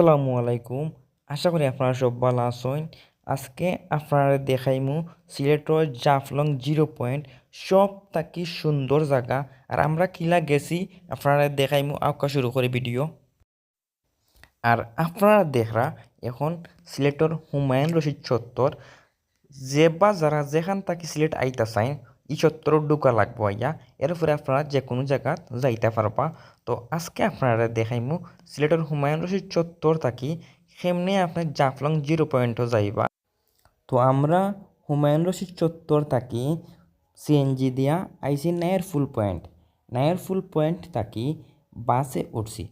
আসসালামু আলাইকুম। আশা করি আপনারা সব ভালো আছেন। আজকে আপনারা দেখাইমু সিলেটর জাফলং জিরো পয়েন্ট। সব থাকি সুন্দর জায়গা। আর আমরা কিলা গেছি, আপনারা দেখাইমু আঁকা শুরু করে ভিডিও। আর আপনারা দেখরা, এখন সিলেটর হুমায়ুন রশিদ চত্বর যে বা যারা যেখান থাকি সিলেট আইতা চাই ই চত্বর ঢুকা লাগবো আইয়া। এরপরে আপনারা যে কোনো জায়গাত যাইতে পারবা। তো আজকে আপনারা দেখাইমু সিলেটের হুমায়ুন রশিদ চত্বর থাকি, সেমনি আপনার জাফলং জিরো পয়েন্টও যাইবা। তো আমরা হুমায়ুন রশিদ চত্বর থাকি, সিএনজি দিয়া আইসি নায়ের ফুল পয়েন্ট। নায়ের ফুল পয়েন্ট থাকি, বাসে উঠছি।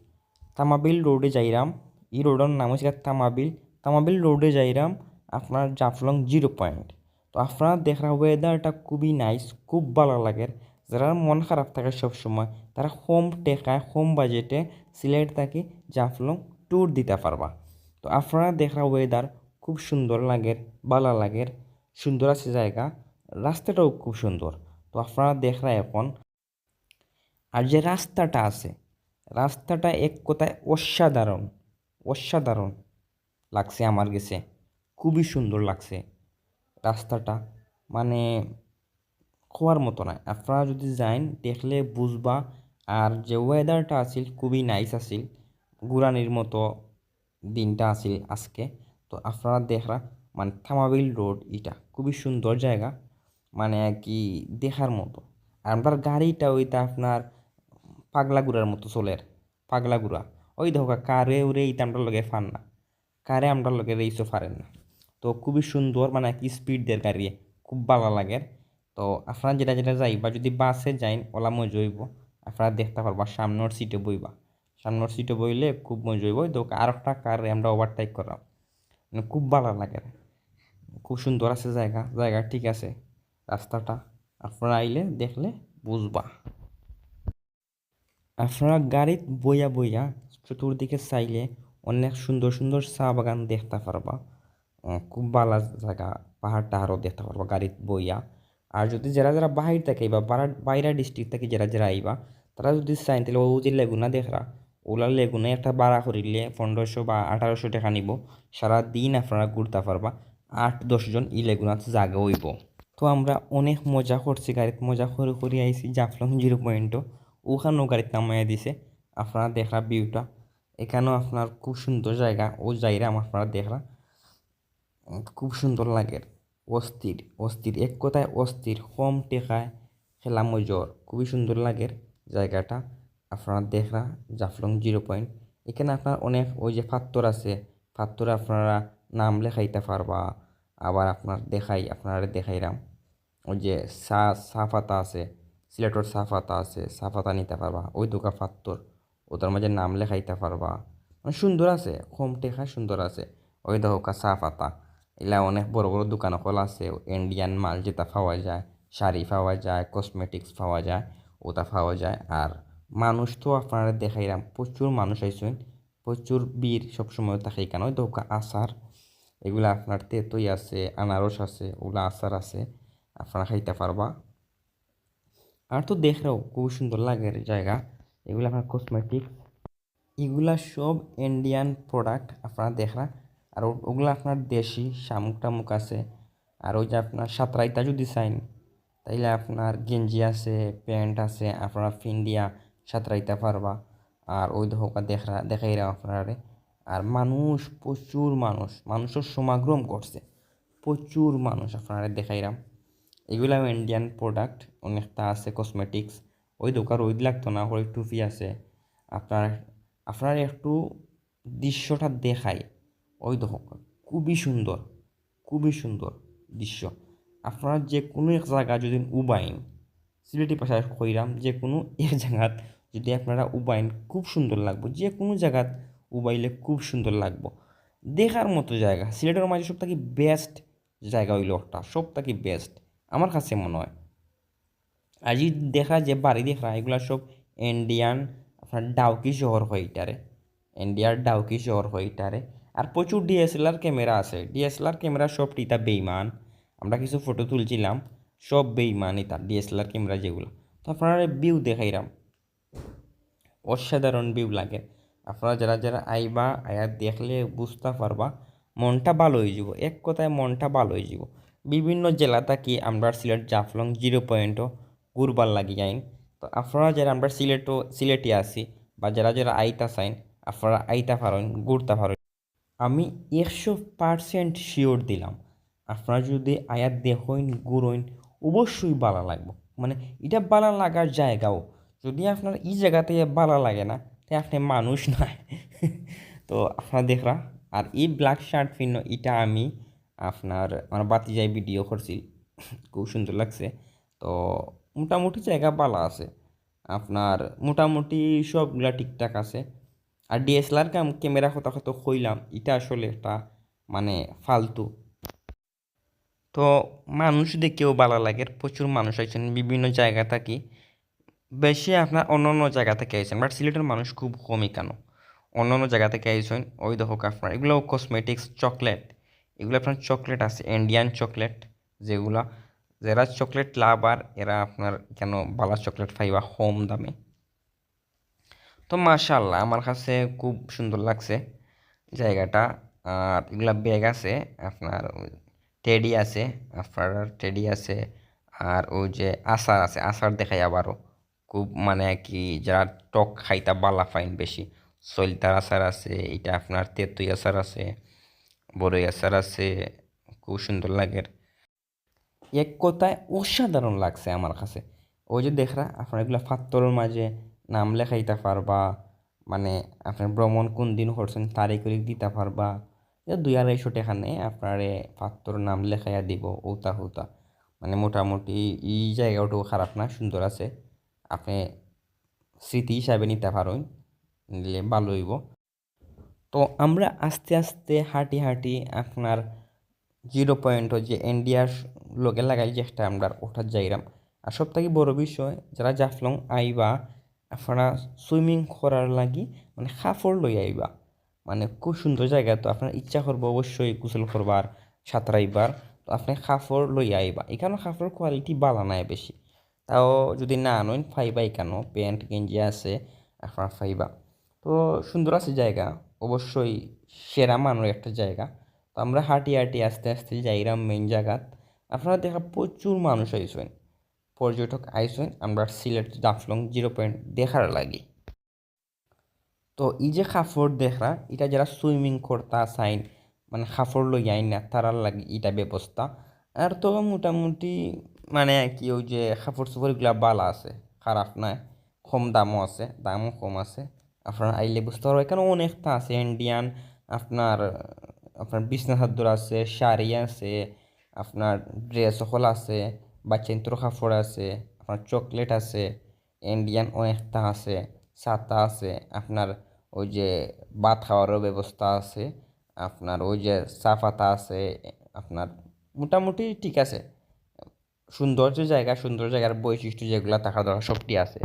তামাবিল রোডে যাইরাম। এই রোডের নাম হচ্ছে তামাবিল। তামাবিল রোডে যাইরাম আপনার জাফলং জিরো পয়েন্ট। তো আপনারা দেখার ওয়েদারটা খুবই নাইস খুব ভালো লাগে। যারা মন খারাপ থাকে সব সময় তারা হোম টেকায় হোম বাজেটে সিলেট থাকি জাফলং ট্যুর দিতে পারবা। তো আপনারা দেখার ওয়েদার খুব সুন্দর লাগে, ভালো লাগে, সুন্দর আছে জায়গা, রাস্তাটাও খুব সুন্দর। তো আপনারা দেখরা এখন, আর যে রাস্তাটা আছে, রাস্তাটা এক কথায় অসাধারণ অসাধারণ লাগছে আমার কাছে, খুবই সুন্দর লাগছে। রাস্তাটা মানে খোয়ার মতো নয়। আপনারা যদি যাইন, দেখলে বুঝবা। আর যে ওয়েদারটা আছিল, খুবই নাইস আছিল। ঘুরানির মতো দিনটা আছিল আজকে। তো আপনারা দেখরা মানে থামাবিল রোড এটা খুবই সুন্দর জায়গা। মানে কি দেখার মতো। আর আপনার গাড়িটা ওইটা আপনার পাগলা গুড়ার মতো চলের পাগলা গুড়া ওই দেখো কারে উড়ে ইটা আমরা লগে ফান না। কারে আমরা লগে রেইসও ফারেন না। তো খুবই সুন্দর মানে কি স্পিড দের গাড়ি, খুব ভালো লাগে। তো আপনারা যেটা যেটা যাইবা, যদি বাসে যাইন, ওলা মজা হইব আপনারা দেখতে পারবা, সামনের সিটে বইবা। সামনের সিটে বইলে খুব মজা হইব তো আর একটা কার আমরা ওভারটেক করাম মানে খুব ভালো লাগে। খুব সুন্দর আছে জায়গা। জায়গা ঠিক আছে। রাস্তাটা আপনারা আইলে দেখলে বুঝবা। আপনারা গাড়িত বইয়া বইয়া চতুর্দিকে চাইলে অনেক সুন্দর সুন্দর চা বাগান দেখতে পারবা। খুব ভালো জায়গা পাহাড় টাহাড়ও দেখতে পারবা গাড়িত বইয়া। আর যদি যারা যারা বাহির থাকে বা বাইরা ডিস্ট্রিক্ট থেকে যারা যারা আইবা, তারা যদি চাইন তাহলে ও যে লেগুনা দেখরা, ওলা লেগুনে একটা ভাড়া করিলে পনেরোশো বা আঠারোশো টাকা নিব। সারা দিন আপনারা ঘুরতে পারবা আট দশজন ই লেগুনাতে জায়গা হইব। তো আমরা অনেক মজা করছি গাড়িতে, মজা করে করে আইসি জাফলং জিরো পয়েন্টও ওখানেও গাড়িতে নামাইয়া দিছে, আপনারা দেখরা ভিউটা এখানেও আপনার খুব সুন্দর জায়গা, ও জায়গা আপনারা দেখরা। খুব সুন্দর লাগে। অস্থির অস্থির এক কথায় অস্থির কম টেকায় খেলা মজর খুবই সুন্দর লাগে জায়গাটা। আপনারা দেখরা জাফলং জিরো পয়েন্ট এখানে আপনার অনেক ওই যে পাত্তর আছে পাত্তরে আপনারা নাম লেখাইতে পারবা আবার আপনার দেখাই আপনারা দেখাইরাম ওই যে সা সাফাতা আছে সিলেটর সাফাতা আছে পাতা নিতে পারবা ওই দোকা পাত্তর ওটার মাঝে নাম লেখাইতে পারবা মানে সুন্দর আছে, কম টেকা সুন্দর আছে। ওই দেখো চা এলা অনেক বড় বড় দোকান কল আছে ইন্ডিয়ান মাল যেটা পাওয়া যায় শাড়ি পাওয়া যায় কসমেটিক্স পাওয়া যায় ওটা পাওয়া যায় আর মানুষ তো আপনারা দেখাইলাম প্রচুর মানুষ আইসেন প্রচুর বীর সবসময় থাকে কেন ওই দোকা আচার এগুলো আপনার তেতই আছে আনারস আছে ওগুলো আচার আছে আপনারা খাইতে পারবা আর তো দেখরাও খুব সুন্দর লাগে জায়গা এগুলো আপনার কসমেটিক্স এগুলা সব ইন্ডিয়ান প্রোডাক্ট আপনারা দেখরা আর ওগুলো আপনার দেশি, শামুক টামুক আছে। আর ওই যে আপনার সাঁতরাইতা যদি চাইন, তাইলে আপনার গেঞ্জি আছে, প্যান্ট আছে, আপনারা ফিন্ডিয়া, সাঁতরাইতে পারবা। আর ওই ধোকা দেখা দেখাইরা আপনারে আর মানুষ, প্রচুর মানুষ, মানুষের সমাগম করছে। প্রচুর মানুষ আপনারা দেখাইরাম এগুলো ইন্ডিয়ান প্রোডাক্ট অনেকটা আছে কসমেটিক্স ওই দোকান ওই লাগতো না ওই টুপি আছে। আপনার আপনার একটু দৃশ্যটা দেখায় ওই দেখো খুবই সুন্দর খুবই সুন্দর দৃশ্য। আপনারা যে কোনো এক জায়গা যদি উবাইন, সিলেটি ভাষায় কইরাম যে কোনো এক জায়গাত যদি আপনারা উবাইন, খুব সুন্দর লাগবো। যে কোনো জায়গাত উবাইলে খুব সুন্দর লাগবো। দেখার মতো জায়গা, সিলেটের মাঝে সব থেকে বেস্ট জায়গা হইল একটা সব থেকে বেস্ট আমার কাছে মনে হয়। আজি দেখা যে বাড়ি দেখা, এগুলা সব ইন্ডিয়ান আপনার ডাউকি শহর হয় এটারে ইন্ডিয়ার ডাউকি শহর হয় আর প্রচুর ডিএসএলআর ক্যামেরা আছে। ডিএসএলআর ক্যামেরা সব টিতা বেইমান। আমরা কিছু ফটো তুলছিলাম, সব বেইমান এটা ডিএসএলআর ক্যামেরা যেগুলো। তো আপনারা ভিউ দেখাইলাম। অসাধারণ ভিউ লাগে। আপনারা যারা যারা আইবা, আয়া দেখলে বুঝতে পারবা, মনটা ভালো হয়ে যাব। এক কথায় মনটা ভালো হয়ে যাব। বিভিন্ন জেলা থাকি আমরা সিলেট জাফলং জিরো পয়েন্টও ঘুরবার লাগি যাইন তো আপনারা যারা আমরা সিলেটও, সিলেটে আসি বা যারা যারা আইতা চাইন আপনারা আইতা পারেন ঘুরতে পারেন আমি একশো পারসেন্ট শিওর দিলাম। আপনারা যদি আয়াত দেখইন ঘুরইন অবশ্যই ভালো লাগবো। মানে এটা বালা লাগার জায়গাও। যদি আপনার এই জায়গাতে ভালো লাগে না তাই আপনি মানুষ নয় তো আপনারা দেখরা, আর এই ব্ল্যাক শার্ট পিন্ন এটা আমি আপনার আমার বাতি যাই ভিডিও করছি। খুব সুন্দর লাগছে। তো মোটামুটি জায়গা ভালো আছে। আপনার মোটামুটি সবগুলা ঠিকঠাক আছে। আর ডিএসএলআর ক্যামেরা কথা কত কইলাম, এটা আসলে একটা মানে ফালতু। তো মানুষ দেখেও ভালো লাগে, প্রচুর মানুষ আছেন বিভিন্ন জায়গা থাকি। বেশি আপনার অন্য অন্য জায়গা থেকে আইসেন বাট সিলেটের মানুষ খুব কমই কেন? অন্য অন্য জায়গা থেকে আইসেন ওই দেখো আপনার, এগুলো কসমেটিক্স চকলেট এগুলো আপনার চকলেট আছে ইন্ডিয়ান চকলেট যেগুলা, যারা চকলেট লাভার এরা আপনার কেন বালা চকলেট পাইবা হোম দামে? তো মাশাল্লাহ আমার কাছে খুব সুন্দর লাগছে জায়গাটা। আর এগুলা ব্যাগ আছে, আপনার টেডি আছে, আপনার টেডি আছে, আর ওই যে আচার আছে, আচার দেখাই আবারও। খুব মানে কি, যারা টক খাইতা বালা ফাইন বেশি। সলতার আচার আছে, এটা আপনার তেঁতুই আচার আছে, বড়ই আচার আছে, খুব সুন্দর লাগে। এক কথায় অসাধারণ লাগছে আমার কাছে। ওই যে দেখরা, আপনার এগুলো ফাত্তরের মাঝে নাম লেখাইতে পারবা মানে আপনার ভ্রমণ কোন দিন করছেন তারিখ উরিখ দিতে পারবা। দুই আড়াইশো টাকা নেই আপনার ফাত্তর নাম লেখাইয়া দিব ওতা হুতা। মানে মোটামুটি এই জায়গাটাও খারাপ না, সুন্দর আছে। আপনি স্মৃতি হিসাবে নিতে পারেন নিলে ভালো হইব। তো আমরা আস্তে আস্তে হাঁটি হাঁটি আপনার জিরো পয়েন্ট যে ইন্ডিয়ার লোকে লাগাই চেষ্টা আমরা ওঠার যাইরাম আর সব থেকে বড় বিষয়, যারা জাফলং আইবা আপনারা সুইমিং করার লাগি মানে খাফর লই আইবা। মানে খুব সুন্দর জায়গা, তো আপনার ইচ্ছা করব অবশ্যই গোসল করবার, সাঁতরাইবার। তো আপনি খাফর লই আইবা। এখানে খাফর কোয়ালিটি বালা নাই বেশি। তাও যদি না আনেন, ফাইবা এখানো প্যান্ট, গেঞ্জি আছে, আপনার ফাইবা। তো সুন্দর আছে জায়গা। অবশ্যই সেরা মানের একটা জায়গা। তো আমরা হাঁটি হাঁটি আস্তে আস্তে যাইরাম মেন জায়গাত। আপনারা দেখা প্রচুর মানুষ আইসেন। পর্যটক আইসেন, আমরা সিলেট জাফলং জিরো পয়েন্ট দেখার লাগি। তো এই যে খাফর দেখরা, এটা যারা সুইমিং করতা চাইন মানে খাফর লই আইন না, তারার লাগে এটা ব্যবস্থা। আর তো মোটামুটি মানে কি ওই যে কাপড় চোপড়গুলা বালা আছে, খারাপ নাই কম দামও আছে, দামও কম আছে। আপনার আইলে বুঝতে পারব এখানে অনেকটা আছে ইন্ডিয়ান আপনার আপনার বিছনা চাদর আছে, শাড়ি আছে, আপনার ড্রেস সকল আছে। বাচ্চান্তর কাপড় আছে আপনার চকলেট আছে ইন্ডিয়ান ওয়েস্তা আছে, ছাতা আছে আপনার ওই যে ভাত খাওয়ারও ব্যবস্থা আছে আপনার ওই যে সাফাতা আছে আপনার মোটামুটি ঠিক আছে। সৌন্দর্য জায়গা সুন্দর জায়গার বৈশিষ্ট্য যেগুলো থাকা দরকার সবটি আছে।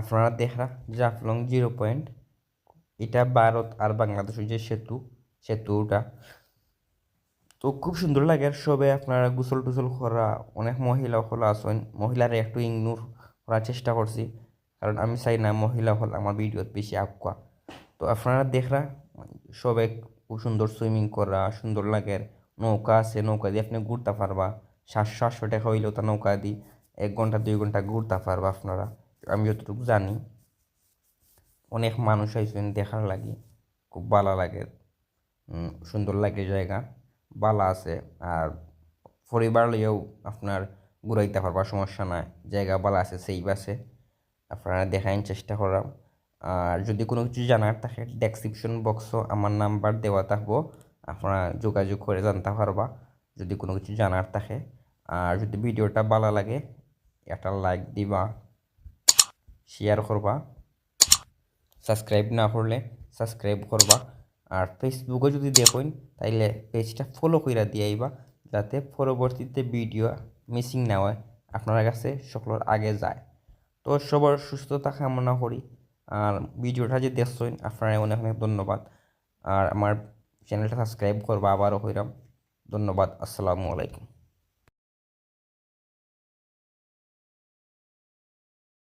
আপনারা দেখরা জাফলং জিরো পয়েন্ট, এটা ভারত আর বাংলাদেশের যে সেতু, সেতুটা। তো খুব সুন্দর লাগে আর সবে আপনারা গোসল টুসল করা, অনেক মহিলা হল আসেন, মহিলারা একটু ইগনোর করার চেষ্টা করছি, কারণ আমি চাই না মহিলা হল আমার ভিডিওত বেশি আঁকা তো আপনারা দেখরা সবে খুব সুন্দর সুইমিং করা, সুন্দর লাগে নৌকা আছে, নৌকা দিয়ে আপনি ঘুরতে পারবা, সাতশো সাতশো টাকা হইলেও তা নৌকা দিয়ে এক ঘণ্টা, দুই ঘণ্টা ঘুরতে পারবা আপনারা। আমি যতটুকু জানি। অনেক মানুষ আইসেন দেখার লাগে, খুব ভালো লাগে সুন্দর লাগে জায়গা, বালা আছে, আর পরিবার লইয়াও আপনার ঘুরাইতে পারবা সমস্যা নাই, জায়গা বালা আছে সেই বাসে আপনারা দেখাইন চেষ্টা করাম আর যদি কোনো কিছু জানার থাকে ডেসক্রিপশন বক্সও আমার নাম্বার দেওয়া থাকব, আপনারা যোগাযোগ করে জানতে পারবা, যদি কোনো কিছু জানার থাকে। আর যদি ভিডিওটা ভালো লাগে, একটা লাইক দিবা। শেয়ার করবা সাবস্ক্রাইব না করলে সাবস্ক্রাইব করবা আর ফেসবুকে যদি দেখুন তাইলে পেজটা ফলো দিয়ে আইবা, যাতে পরবর্তীতে ভিডিও মিসিং না হয়, আপনার কাছে সকলের আগে যায়। তো সবার সুস্থতা কামনা করি। আর ভিডিওটা যে দেখছেন আপনারা অনেক অনেক ধন্যবাদ। আর আমার চ্যানেলটা সাবস্ক্রাইব করবা আবারও হইরাম ধন্যবাদ, আসসালামু আলাইকুম।